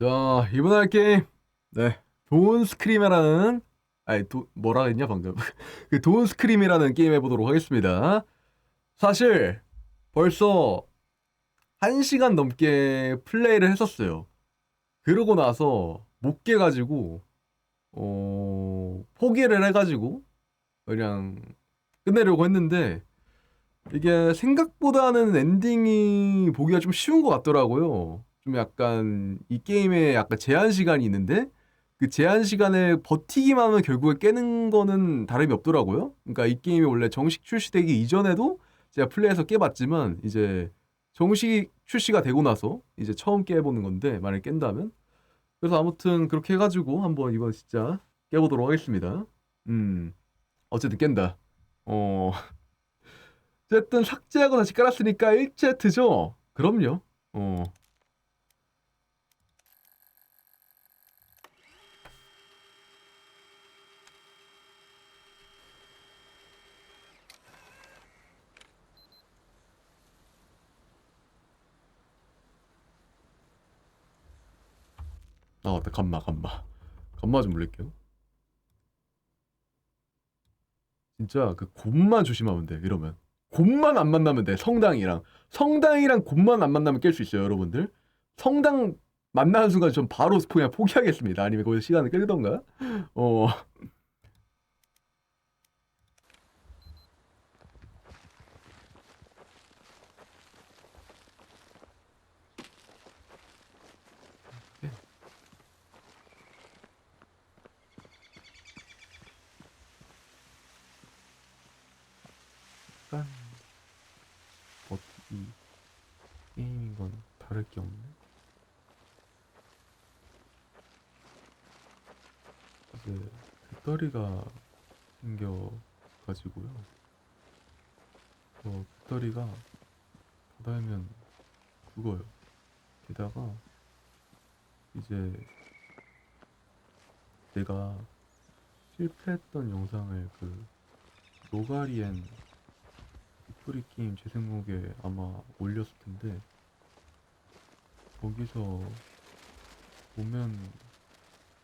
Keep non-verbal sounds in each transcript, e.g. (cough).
자, 이번에 할 게임. 네. 돈 스크림이라는 아니, 도, 뭐라 했냐, 방금. (laughs) 그 돈 스크림이라는 게임 해 보도록 하겠습니다. 사실 벌써 1시간 넘게 플레이를 했었어요. 그러고 나서 못 깨 가지고 어, 포기를 해 가지고 그냥 끝내려고 했는데 이게 생각보다는 엔딩이 보기가 좀 쉬운 것 같더라고요. 좀 약간 이 게임에 약간 제한 시간이 있는데 그 제한 시간을 버티기만 하면 결국에 깨는 거는 다름이 없더라고요. 그러니까 이 게임이 원래 정식 출시되기 이전에도 제가 플레이해서 깨봤지만 이제 정식 출시가 되고 나서 이제 처음 깨보는 건데 만약에 깬다면 그래서 아무튼 그렇게 해가지고 한번 이번 진짜 깨보도록 하겠습니다. 음 어쨌든 깬다. 어 (laughs) 어쨌든 삭제하고 다시 깔았으니까 1세트죠? 그럼요. 어. 아 맞다 감마 감마. 감마 좀 물릴게요. 진짜 그 곰만 조심하면 돼 이러면. 곰만 안 만나면 돼 성당이랑. 성당이랑 곰만 안 만나면 깰 수 있어요 여러분들. 성당 만나는 순간 전 바로 그냥 포기하겠습니다. 아니면 거기서 시간을 끌던가? 어 약간 어이 게임인 건 다를 게 없네 이제 배터리가 생겨 가지고요. 어 배터리가 다 달면 죽어요. 게다가 이제 내가 실패했던 영상을 그 노가리엔 프리 게임 재생목에 아마 올렸을 텐데 거기서 보면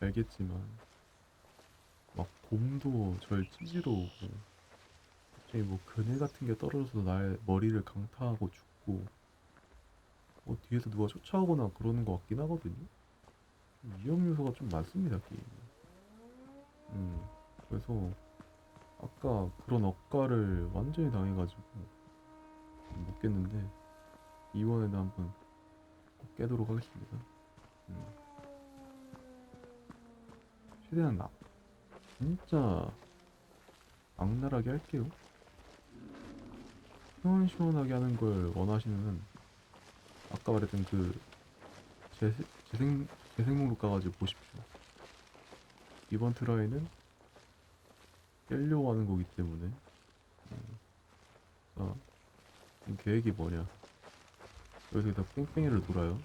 알겠지만 막 곰도 절 찌지러 오고 갑자기 뭐 그네 같은 게 떨어져서 나의 머리를 강타하고 죽고 뭐 뒤에서 누가 쫓아오거나 그러는 것 같긴 하거든요 위험 요소가 좀 많습니다 게임이 음 그래서 아까 그런 억가를 완전히 당해가지고 못 깼는데 이번에는 한번 꼭 깨도록 하겠습니다. 음. 최대한 나 진짜 악랄하게 할게요. 시원시원하게 하는 걸 원하시면은 아까 말했던 그 재, 재생 재생 목록 가가지고 보십시오. 이번 트라이는 깨려고 하는 거기 때문에 음. 자 지금 계획이 뭐냐 여기서 다 뺑뺑이를 돌아요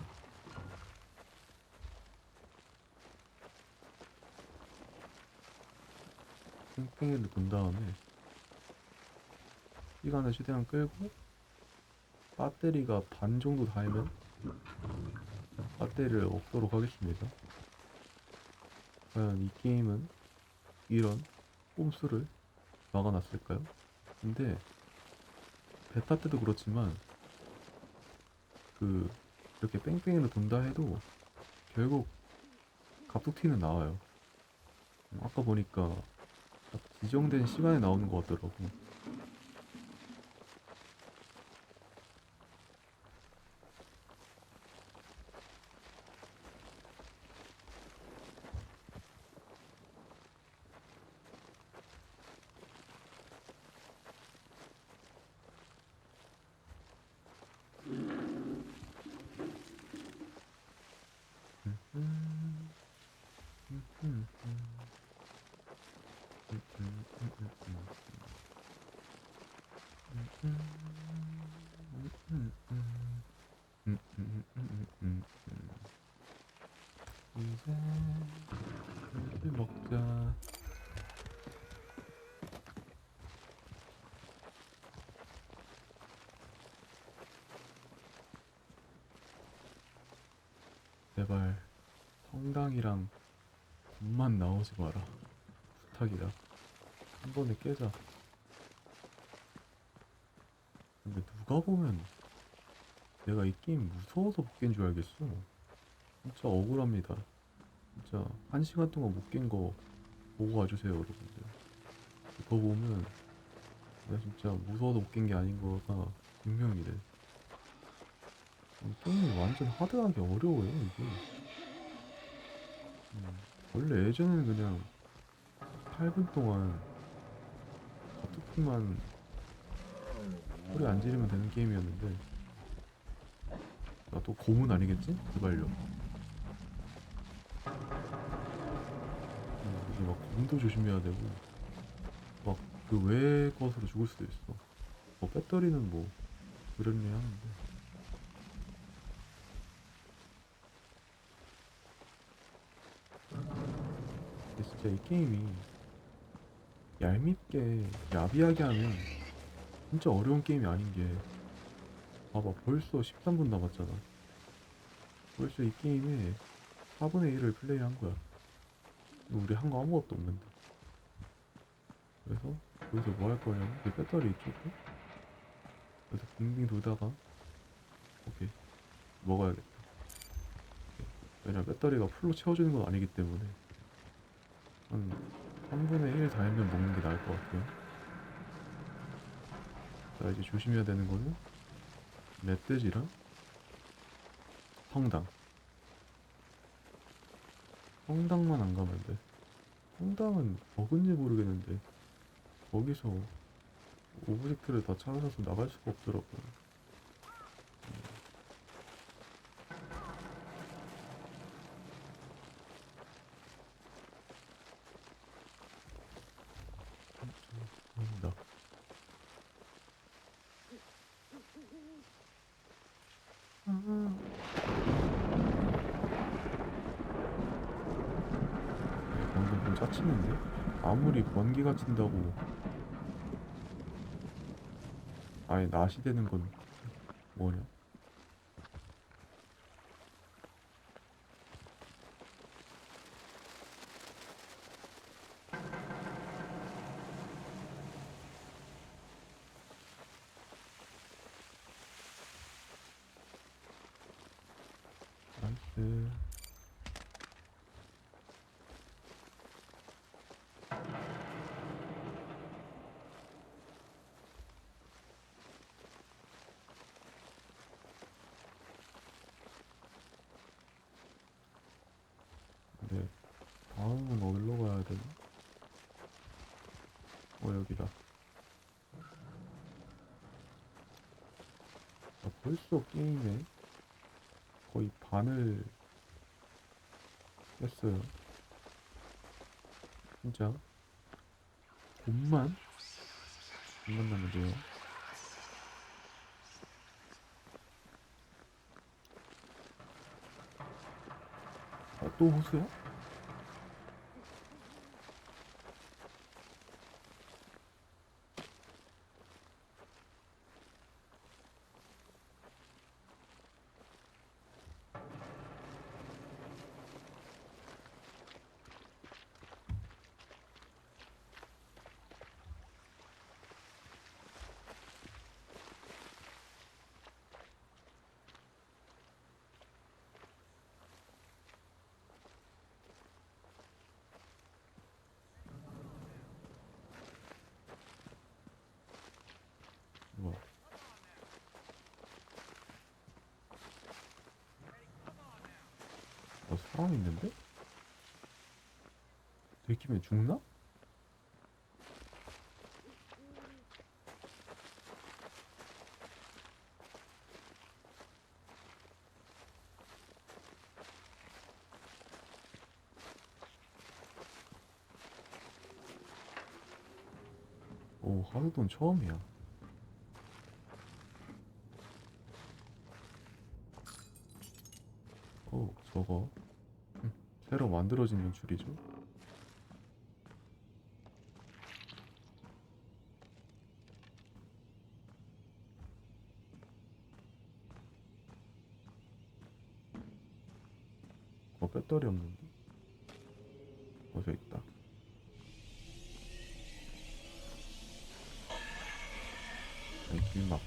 뺑뺑이를 돈 다음에 시간을 최대한 끌고 배터리가 반 정도 닿으면 배터리를 얻도록 하겠습니다 과연 이 게임은 이런 꼼수를 막아놨을까요? 근데 베타 때도 그렇지만 그 이렇게 뺑뺑이로 돈다 해도 결국 갑툭튀는 나와요. 음, 아까 보니까 딱 지정된 시간에 나오는 것 같더라고. 이제 술 먹자. 제발 성당이랑 돈만 나오지 마라. 부탁이다. 한 번에 깨자. 근데 누가 보면 내가 이 게임 무서워서 못 깬 줄 알겠어. 진짜 억울합니다. 진짜 한 시간 동안 못 깬 거 보고 와주세요, 여러분들. 그거 보면 내가 진짜 무서워서 못 깬 게 아닌 거가 분명히 돼. 이 게임이 완전 하드하게 어려워요, 이게. 음, 원래 예전에는 그냥 8분 동안 어떻게만 소리 안 지르면 되는 게임이었는데 나 또 고문 아니겠지? 제발요 음, 이게 막 고문도 조심해야 되고 막 그 외의 것으로 죽을 수도 있어 뭐 배터리는 뭐 그랬네 하는데 진짜 이 게임이 얄밉게 야비하게 하면 진짜 어려운 게임이 아닌 게 봐봐 벌써 13분 남았잖아. 벌써 이 게임에 4분의 1을 플레이한 거야. 우리 한 거 아무것도 없는데. 그래서 여기서 뭐 할 거냐면 이 배터리 있겠고. 그래서 빙빙 돌다가 오케이 먹어야겠다. 왜냐면 배터리가 풀로 채워주는 건 아니기 때문에 한 3분의 1 달면 먹는 게 나을 것 같고요. 자 이제 조심해야 되는 거는 멧돼지랑 성당. 성당만 안 가면 돼. 성당은 버그인지 모르겠는데 거기서 오브젝트를 다 찾아서 나갈 수가 없더라고요 보인다 네, 방금 좀 짜치는데? 아무리 친다고 아예 낫이 되는 건 뭐냐? 나이스 네 다음은 어디로 가야 되나? 어 여기다 아, 벌써 게임에 거의 반을 했어요. 진짜 곰만 곰만 남은데요. 아, 또 호수야? 어, 사람 있는데? 들키면 죽나? 오, 하드돈 처음이야. 오, 저거. 음, 새로 만들어진 연출이죠. 어 배터리 없는데 어저 있다 아니 길막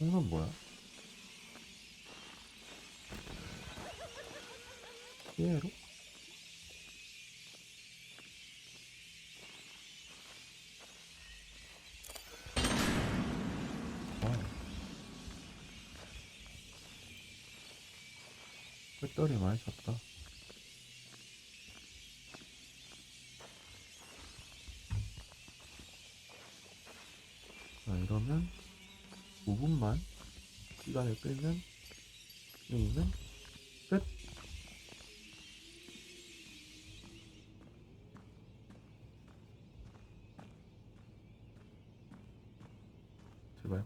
홍은 뭐야? 피에로? 와 배터리 많이 찼다 자 이러면 5분만 시간을 끌면 게임은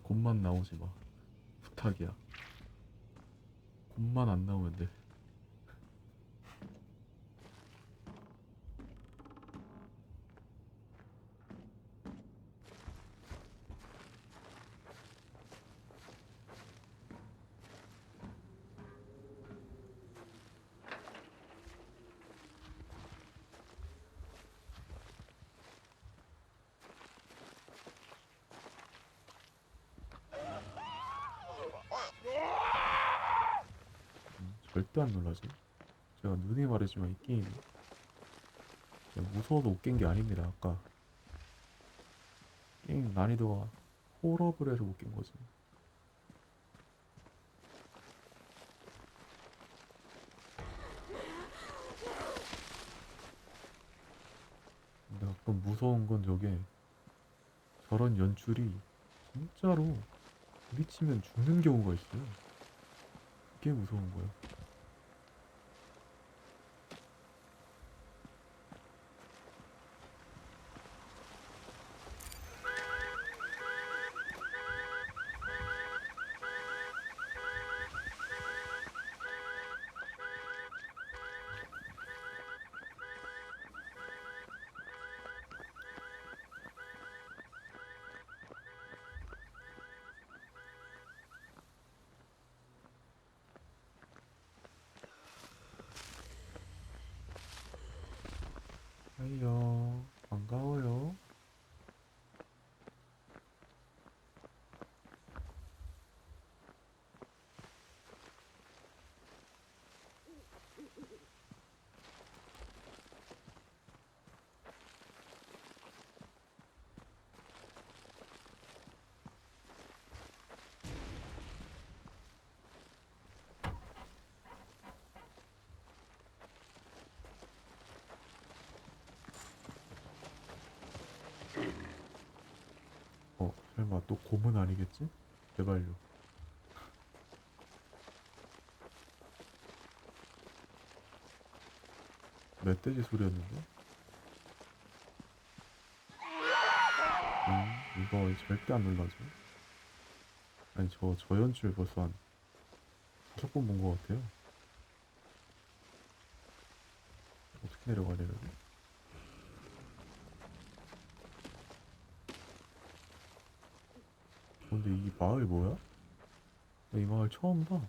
곰만 나오지 마. 부탁이야. 곰만 안 나오면 돼 음, 절대 안 놀라지 제가 눈이 말했지만 이 무서워서 못 깬 게 아닙니다. 아까 게임 난이도가 호러블 해서 못 깬 거지. 근데 가끔 무서운 건 저게 저런 연출이 진짜로 부딪히면 죽는 경우가 있어요. 그게 무서운 하이요 반가워요 어 설마 또 곰은 아니겠지? 제발요 멧돼지 소리였는데? 음 이거 절대 안 놀라죠 아니 저 저연출 벌써 한 다섯 번본 것 같아요 어떻게 내려가냐 여기 근데 이 마을 뭐야? 나 이 마을 처음 봐.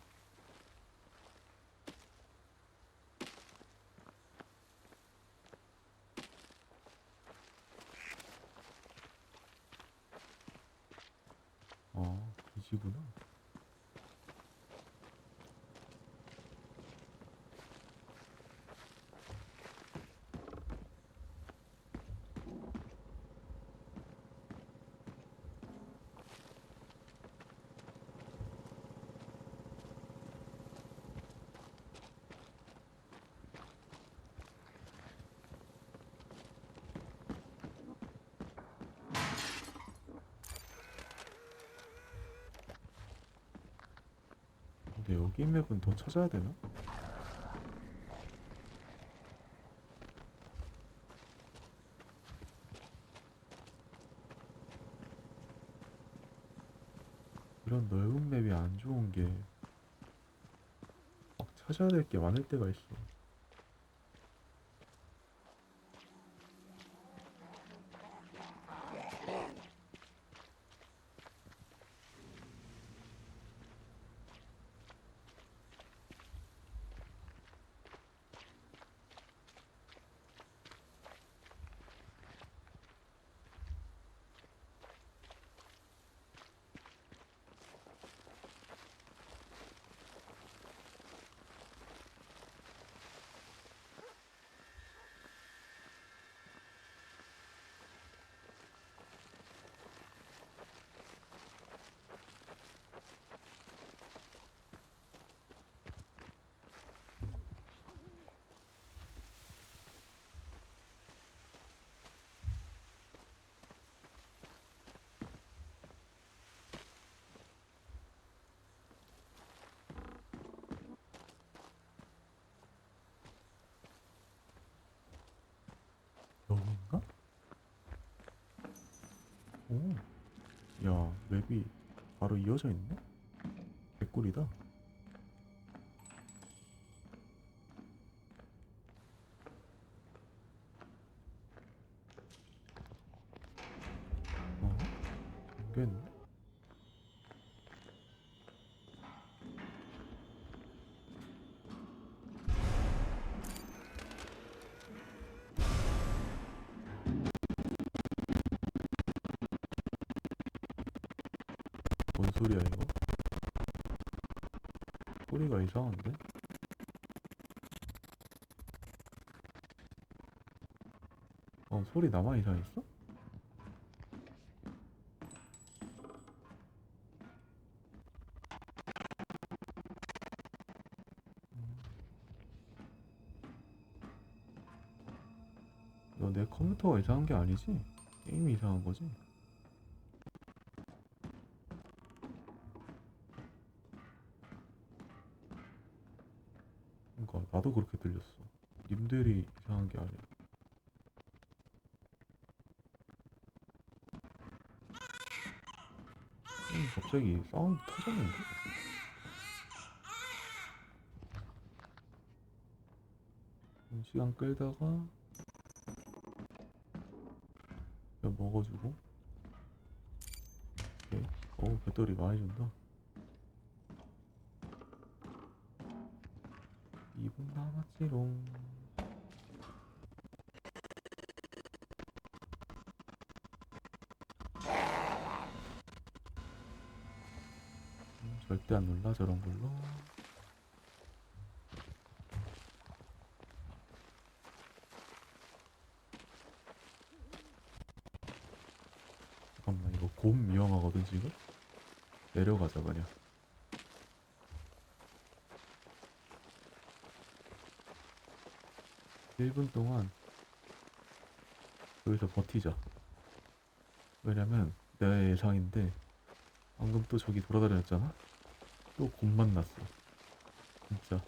아, 이지구나. 근데 여기 맵은 더 찾아야 되나? 이런 넓은 맵이 안 좋은 게 막 찾아야 될 게 많을 때가 있어. 맵이 바로 이어져 있네? 개꿀이다. 뭔 소리야 이거? 소리가 이상한데? 어 소리 나만 이상했어? 너 내 컴퓨터가 이상한 게 아니지? 게임이 이상한 거지? 갑자기 사운드 터졌는데? 음, 시간 끌다가 먹어주고 오케이. 어우 배터리 많이 준다 2분 남았지롱 놀라 저런 걸로 잠깐만 이거 곰 위험하거든 지금 내려가자 그냥 1분 동안 여기서 버티자. 왜냐면 내 예상인데 방금 또 저기 돌아다녔잖아? 또곰 만났어. 진짜.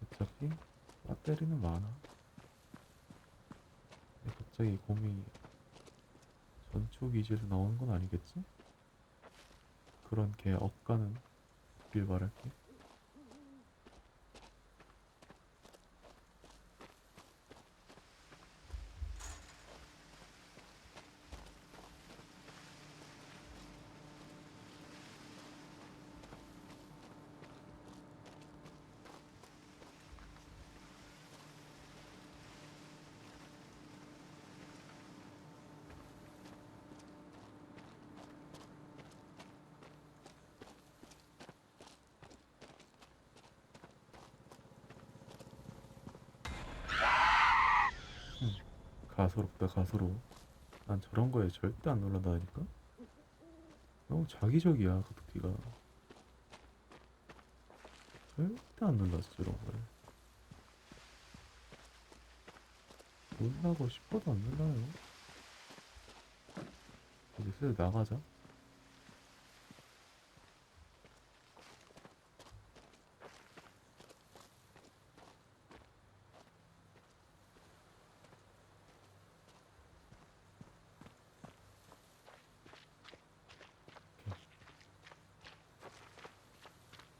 어차피 배터리는 많아. 갑자기 곰이 전초 기지에서 나오는 건 아니겠지? 그런 개 억가는 길 바랄게. 가소롭다 가소로워. 난 저런 거에 절대 안 놀란다니까. 너무 자기적이야 가토끼가. 절대 안 놀랐어 저런 거에. 놀라고 싶어도 안 놀라요. 이제 슬슬 나가자.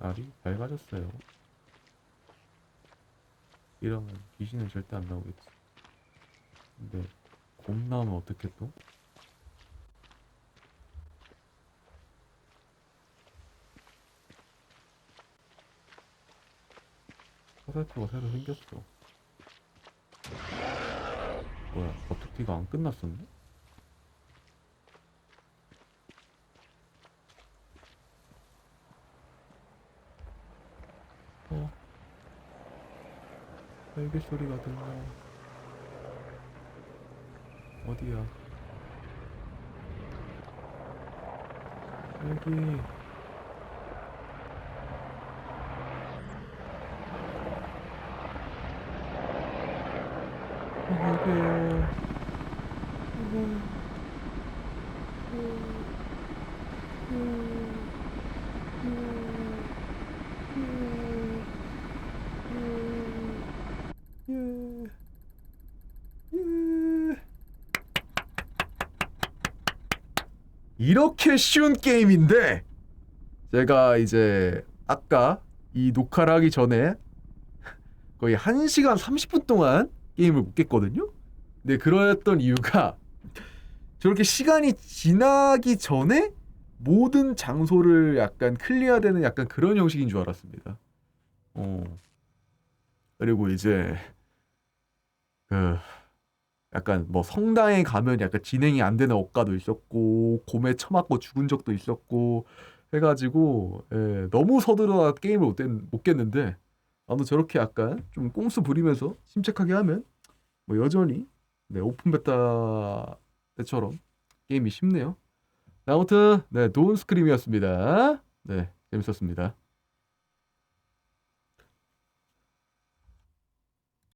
날이 밝아졌어요. 이러면 귀신은 절대 안 나오겠지. 근데 곰 나오면 어떻게 또? 화살표가 새로 생겼어. 뭐야, 버터티가 안 끝났었네? 헬기 소리가 들려. 어디야? 헬기. 어, 헬기예요. 이렇게 쉬운 게임인데 제가 이제 아까 이 녹화를 하기 전에 거의 1시간 30분 동안 게임을 못 깼거든요. 근데 그랬던 이유가 저렇게 시간이 지나기 전에 모든 장소를 약간 클리어되는 약간 그런 형식인 줄 알았습니다. 어. 그리고 이제 그 약간 뭐 성당에 가면 약간 진행이 안 되는 억가도 있었고 곰에 처맞고 죽은 적도 있었고 해가지고 예, 너무 서두르다 게임을 못, 깼, 못 깼는데 아무튼 저렇게 약간 좀 꼼수 부리면서 침착하게 하면 뭐 여전히 네, 오픈 베타 때처럼 게임이 쉽네요. 네, 아무튼 네, 도운 스크림이었습니다. 네, 재밌었습니다.